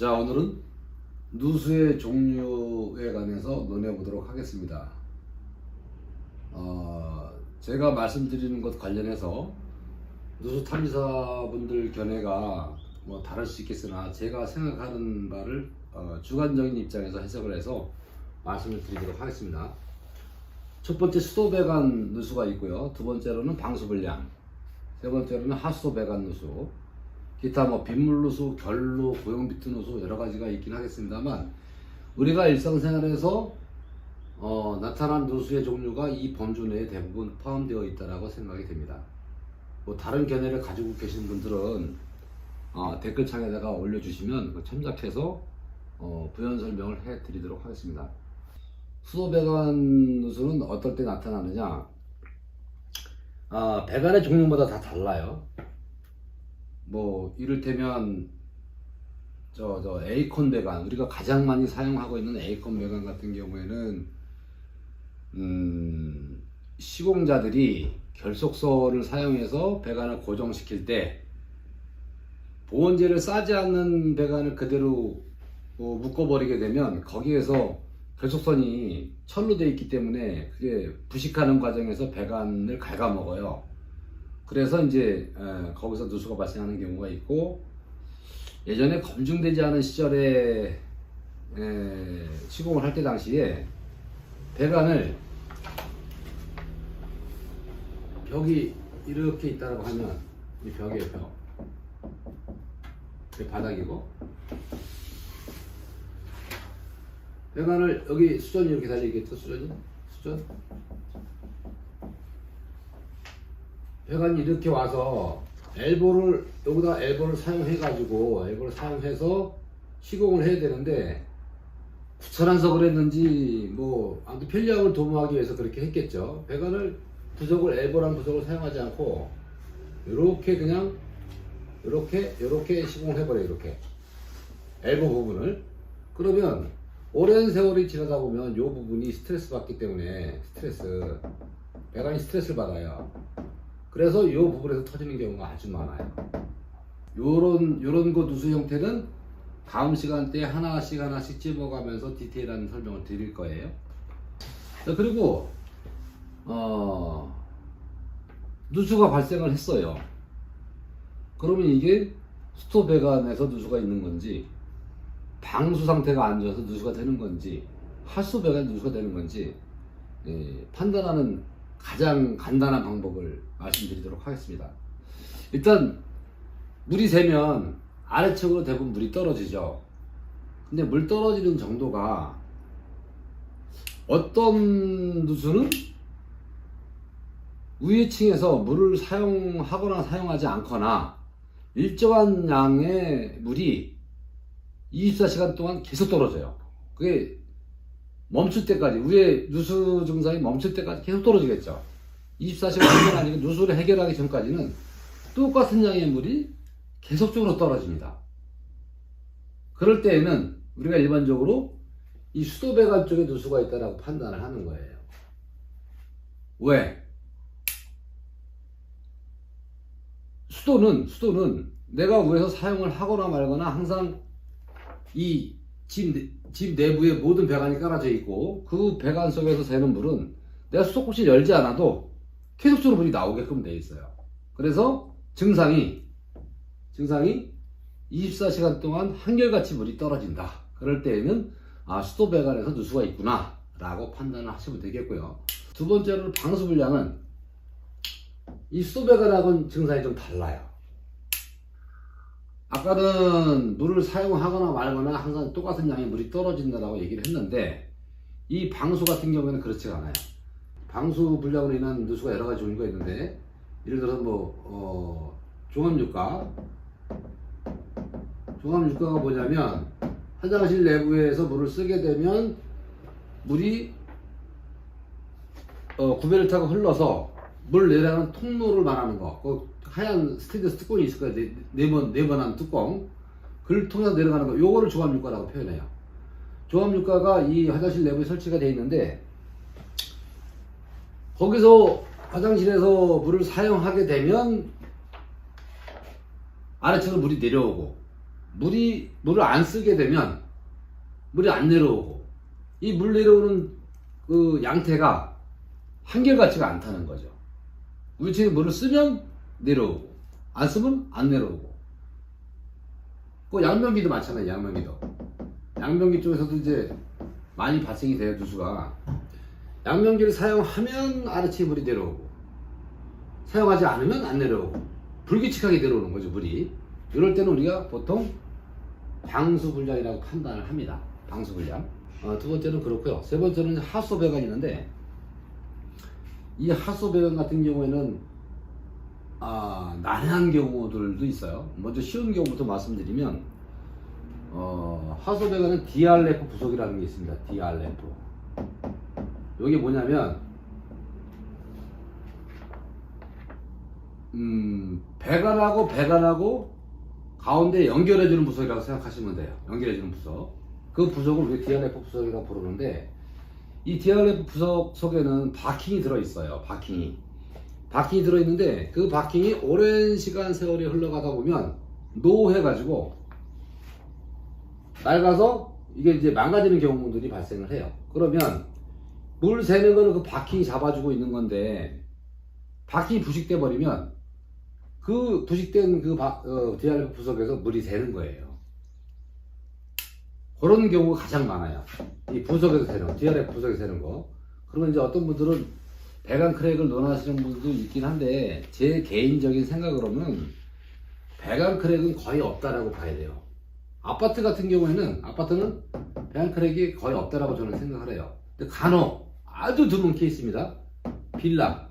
자, 오늘은 누수의 종류에 관해서 논해 보도록 하겠습니다. 어, 제가 말씀드리는 것 관련해서 누수 탐지사분들 견해가 뭐 다를 수 있겠으나 제가 생각하는 바를 어, 주관적인 입장에서 해석을 해서 말씀을 드리도록 하겠습니다. 첫 번째 수도 배관 누수가 있고요. 두 번째로는 방수 불량, 세 번째로는 하수도 배관 누수, 기타 뭐 빗물 누수, 결로, 고용비트 누수 여러 가지가 있긴 하겠습니다만 우리가 일상생활에서 어, 나타난 누수의 종류가 이 범주 내에 대부분 포함되어 있다라고 생각이 됩니다. 뭐 다른 견해를 가지고 계신 분들은 어, 댓글창에다가 올려주시면 그 참작해서 어, 부연 설명을 해드리도록 하겠습니다. 수도배관 누수는 어떨 때 나타나느냐? 아, 배관의 종류마다 다 달라요. 뭐 이를테면 저 저 에이콘 배관 우리가 가장 많이 사용하고 있는 에이콘 배관 같은 경우에는 음, 시공자들이 결속선을 사용해서 배관을 고정시킬 때 보온재를 싸지 않는 배관을 그대로 어, 묶어버리게 되면 거기에서 결속선이 철로 되어 있기 때문에 그게 부식하는 과정에서 배관을 갉아먹어요. 그래서 이제 에, 거기서 누수가 발생하는 경우가 있고 예전에 검증되지 않은 시절에 에, 시공을 할 때 당시에 배관을 벽이 이렇게 있다고 하면 이 벽이에요 벽. 바닥이고. 배관을 여기 수전이 이렇게 달려있겠죠 수전이? 수전 배관이 이렇게 와서 엘보를 여기다 엘보를 사용해 가지고 엘보를 사용해서 시공을 해야 되는데 귀찮아서 그랬는지 뭐 아무튼 편리함을 도모하기 위해서 그렇게 했겠죠. 배관을 부속을 엘보랑 부속을 사용하지 않고 이렇게 그냥 이렇게 이렇게 시공을 해버려 요 이렇게. 엘보 부분을. 그러면 오랜 세월이 지나다 보면 이 부분이 스트레스 받기 때문에 스트레스 배관이 스트레스를 받아요 그래서 이 부분에서 터지는 경우가 아주 많아요. 요런 요런 거 누수 형태는 다음 시간대에 하나씩 하나씩 집어가면서 디테일한 설명을 드릴 거예요. 자, 그리고 어 누수가 발생을 했어요. 그러면 이게 수도 배관에서 누수가 있는 건지 방수 상태가 안 좋아서 누수가 되는 건지 하수 배관 누수가 되는 건지 예, 판단하는 가장 간단한 방법을 말씀드리도록 하겠습니다. 일단 물이 새면 아래쪽으로 대부분 물이 떨어지죠. 근데 물 떨어지는 정도가 어떤 누수는 위에 층에서 물을 사용하거나 사용하지 않거나 일정한 양의 물이 24시간 동안 계속 떨어져요. 그게 멈출 때까지 위에 누수 증상이 멈출 때까지 계속 떨어지겠죠. 24시간 동안 아니고 누수를 해결하기 전까지는 똑같은 양의 물이 계속적으로 떨어집니다. 그럴 때에는 우리가 일반적으로 이 수도 배관 쪽에 누수가 있다라고 판단을 하는 거예요. 왜? 수도는 수도는 내가 위에서 사용을 하거나 말거나 항상 이 집, 집 내부에 모든 배관이 깔아져 있고 그 배관 속에서 새는 물은 내가 수도꼭지 열지 않아도 계속적으로 물이 나오게끔 돼 있어요. 그래서 증상이 증상이 24시간 동안 한결같이 물이 떨어진다. 그럴 때에는 아 수도 배관에서 누수가 있구나 라고 판단을 하시면 되겠고요. 두 번째로는 방수 불량은 이 수도 배관하고는 증상이 좀 달라요. 아까는 물을 사용하거나 말거나 항상 똑같은 양의 물이 떨어진다라고 얘기를 했는데 이 방수 같은 경우에는 그렇지가 않아요. 방수 불량으로 인한 누수가 여러 가지 종류가 있는데 예를 들어서 뭐 어, 종합유가 종합유가가 뭐냐면 화장실 내부에서 물을 쓰게 되면 물이 어, 구배를 타고 흘러서 물 내려가는 통로를 말하는 거. 그 하얀 스테인리스 뚜껑이 있을 거예요. 네, 네 번, 네 번 한 뚜껑. 그걸 통해서 내려가는 거. 요거를 종합유가라고 표현해요. 종합유가가 이 화장실 내부에 설치가 되어 있는데, 거기서 화장실에서 물을 사용하게 되면, 아래쪽으로 물이 내려오고, 물이 물을 안 쓰게 되면 물이 안 내려오고 이 물 내려오는 그 양태가 한결같지가 않다는 거죠. 우리 집에 물을 쓰면 내려오고 안 쓰면 안 내려오고. 그 양변기도 마찬가지 양변기도. 양변기 쪽에서도 이제 많이 발생이 돼요 누수가. 양변기를 사용하면 아래층에 물이 내려오고 사용하지 않으면 안 내려오고 불규칙하게 내려오는 거죠 물이. 이럴 때는 우리가 보통 방수불량이라고 판단을 합니다. 방수불량. 어, 두 번째는 그렇고요. 세 번째는 하수배관이 있는데 이 하수배관 같은 경우에는 아, 난해한 경우들도 있어요 먼저 쉬운 경우부터 말씀드리면 어, 하수배관은 DRF 부속이라는 게 있습니다 DRF 이게 뭐냐면 음, 배관하고 배관하고 가운데 연결해주는 부석이라고 생각하시면 돼요. 연결해주는 부석. 그 부석을 우리 DRF 부석이라고 부르는데 이 DRF 부석 속에는 바킹이 들어있어요. 바킹이. 바킹이 들어있는데 그 바킹이 오랜 시간 세월이 흘러가다 보면 노해가지고 낡아서 이게 이제 망가지는 경우들이 발생을 해요. 그러면 물 새는 거는 그 바킹이 잡아주고 있는 건데 바킹이 부식돼 버리면 그 부식된 그 바, 어, DRF 부석에서 물이 새는 거예요. 그런 경우가 가장 많아요. 이 부석에서 새는 거, DRF 부석에서 새는 거. 그러면 이제 어떤 분들은 배관 크랙을 논하시는 분도 있긴 한데 제 개인적인 생각으로는 배관 크랙은 거의 없다라고 봐야 돼요. 아파트 같은 경우에는 아파트는 배관 크랙이 거의 없다라고 저는 생각을 해요. 근데 간혹 아주 드문 케이스입니다. 빌라.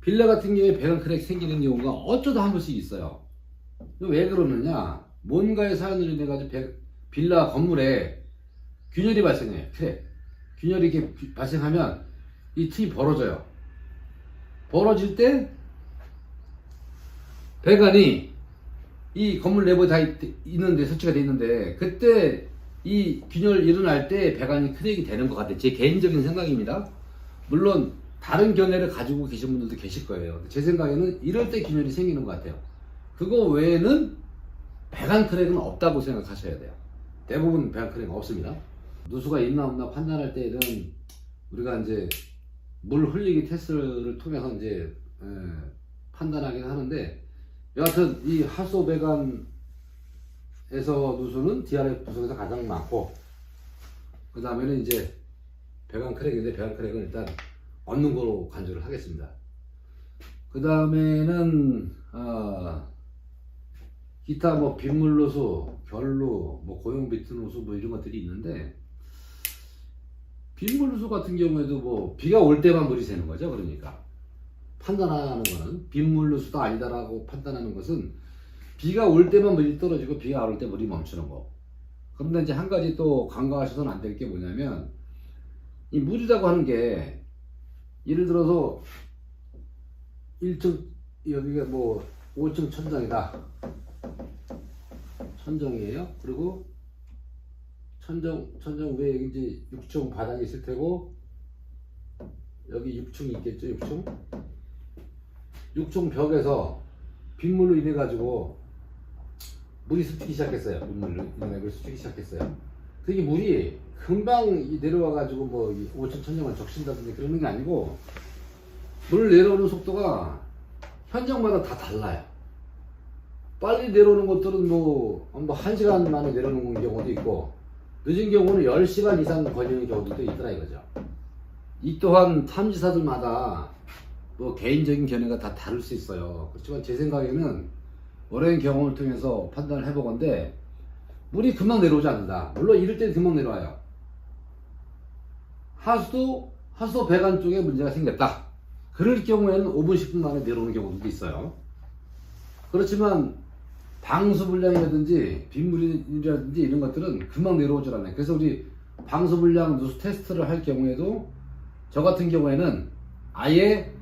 빌라 같은 경우에 배관 크랙 생기는 경우가 어쩌다 한 번씩 있어요. 왜 그러느냐? 뭔가의 사연으로 인해 가지고 빌라 건물에 균열이 발생해요. 크랙. 균열이 이렇게 비- 발생하면 이 틈이 벌어져요. 벌어질 때 배관이 이 건물 내부에 다 있, 있는데 설치가 돼 있는데 그때 이 균열 일어날 때 배관이 크랙이 되는 것 같아요. 제 개인적인 생각입니다. 물론 다른 견해를 가지고 계신 분들도 계실 거예요. 제 생각에는 이럴 때 균열이 생기는 것 같아요. 그거 외에는 배관 크랙은 없다고 생각하셔야 돼요. 대부분 배관 크랙은 없습니다. 누수가 있나 없나 판단할 때는 우리가 이제 물 흘리기 테스트를 통해서 이제 에, 판단하긴 하는데 여하튼 이 하수 배관에서 누수는 DRF 부속에서 가장 많고 그 다음에는 이제 배관 크랙인데 배관 크랙은 일단 얻는 거로 간주를 하겠습니다. 그 다음에는 아, 기타 뭐 빗물 누수, 결루, 뭐 고용 비트 누수 뭐 이런 것들이 있는데 빗물 누수 같은 경우에도 뭐 비가 올 때만 물이 새는 거죠. 그러니까 판단하는 거는 빗물 누수도 아니다라고 판단하는 것은 비가 올 때만 물이 떨어지고 비가 안 올 때 물이 멈추는 거. 그런데 이제 한 가지 또 간과하셔서는 안 될 게 뭐냐면 이 물이라고 하는 게 예를 들어서 1층 여기가 뭐 5층 천장이다. 천정이에요. 그리고 천정 천정 위에 이제 6층 바닥이 있을 테고 여기 6층이 있겠죠. 6층. 6층 벽에서 빗물로 인해 가지고 물이 스치기 시작했어요. 빗물로 인해 물이 스치기 시작했어요. 그게 물이 금방 이 내려와 가지고 뭐 5층 천정을 적신다든지 그러는 게 아니고 물 내려오는 속도가 현장마다 다 달라요. 빨리 내려오는 것들은 뭐, 뭐 1시간 만에 내려오는 경우도 있고, 늦은 경우는 10시간 이상 걸리는 경우도 있더라 이거죠. 이 또한 탐지사들마다 뭐 개인적인 견해가 다 다를 수 있어요. 그렇지만 제 생각에는 오랜 경험을 통해서 판단을 해보건데, 물이 금방 내려오지 않는다. 물론 이럴 때는 금방 내려와요. 하수도, 하수 배관 쪽에 문제가 생겼다. 그럴 경우에는 5분, 10분 만에 내려오는 경우도 있어요. 그렇지만 방수불량이라든지 빗물이라든지 이런 것들은 금방 내려오질 않아요. 그래서 우리 방수불량 누수 테스트를 할 경우에도 저 같은 경우에는 아예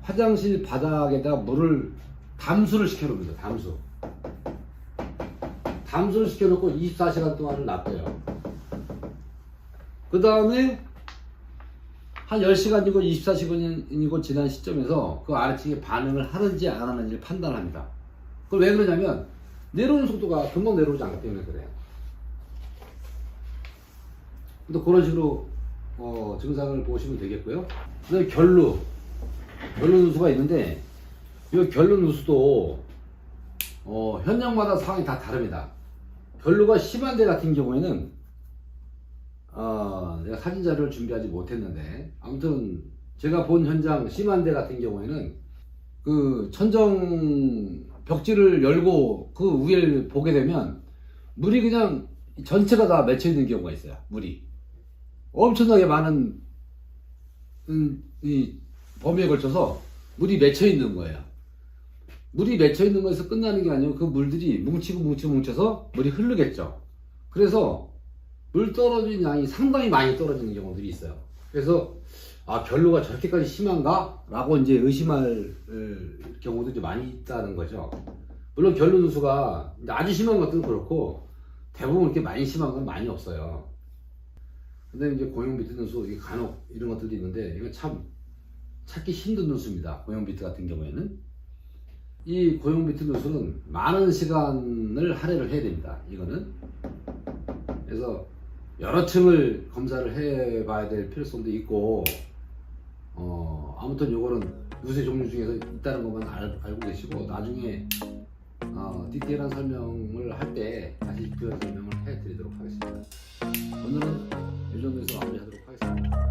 화장실 바닥에다 물을 담수를 시켜놓습니다. 담수. 담수를 시켜놓고 24시간 동안을 놔둬요. 그 다음에 한 10시간이고 24시간이고 지난 시점에서 그 아래층이 반응을 하는지 안 하는지를 판단합니다. 그걸 왜 그러냐면 내려오는 속도가 금방 내려오지 않기 때문에 그래요. 근데 그런 식으로 어, 증상을 보시면 되겠고요. 그다음에 결루, 결루 누수가 있는데 이 결루 누수도 어, 현장마다 상황이 다 다릅니다. 결루가 심한 데 같은 경우에는 어, 내가 사진 자료를 준비하지 못했는데 아무튼 제가 본 현장 심한 데 같은 경우에는 그 천정 벽지를 열고 그 위를 보게 되면 물이 그냥 전체가 다 맺혀 있는 경우가 있어요. 물이 엄청나게 많은 음, 이 범위에 걸쳐서 물이 맺혀 있는 거예요. 물이 맺혀 있는 거에서 끝나는 게 아니고 그 물들이 뭉치고 뭉치고 뭉쳐서 물이 흐르겠죠. 그래서 물 떨어진 양이 상당히 많이 떨어지는 경우들이 있어요. 그래서 아 결로가 저렇게까지 심한가? 라고 이제 의심할 어, 경우도 이제 많이 있다는 거죠. 물론 결로 누수가 아주 심한 것들은 그렇고 대부분 이렇게 많이 심한 건 많이 없어요. 근데 이제 고용 비트 누수, 간혹 이런 것들도 있는데 이건 참 찾기 힘든 누수입니다. 고용 비트 같은 경우에는 이 고용 비트 누수는 많은 시간을 할애를 해야 됩니다. 이거는 그래서 여러 층을 검사를 해봐야 될 필요성도 있고 어 아무튼 요거는 누수의 종류 중에서 있다는 것만 알, 알고 계시고 나중에 어, 디테일한 설명을 할 때 다시 부연 설명을 해드리도록 하겠습니다. 오늘은 이 정도에서 마무리하도록 하겠습니다.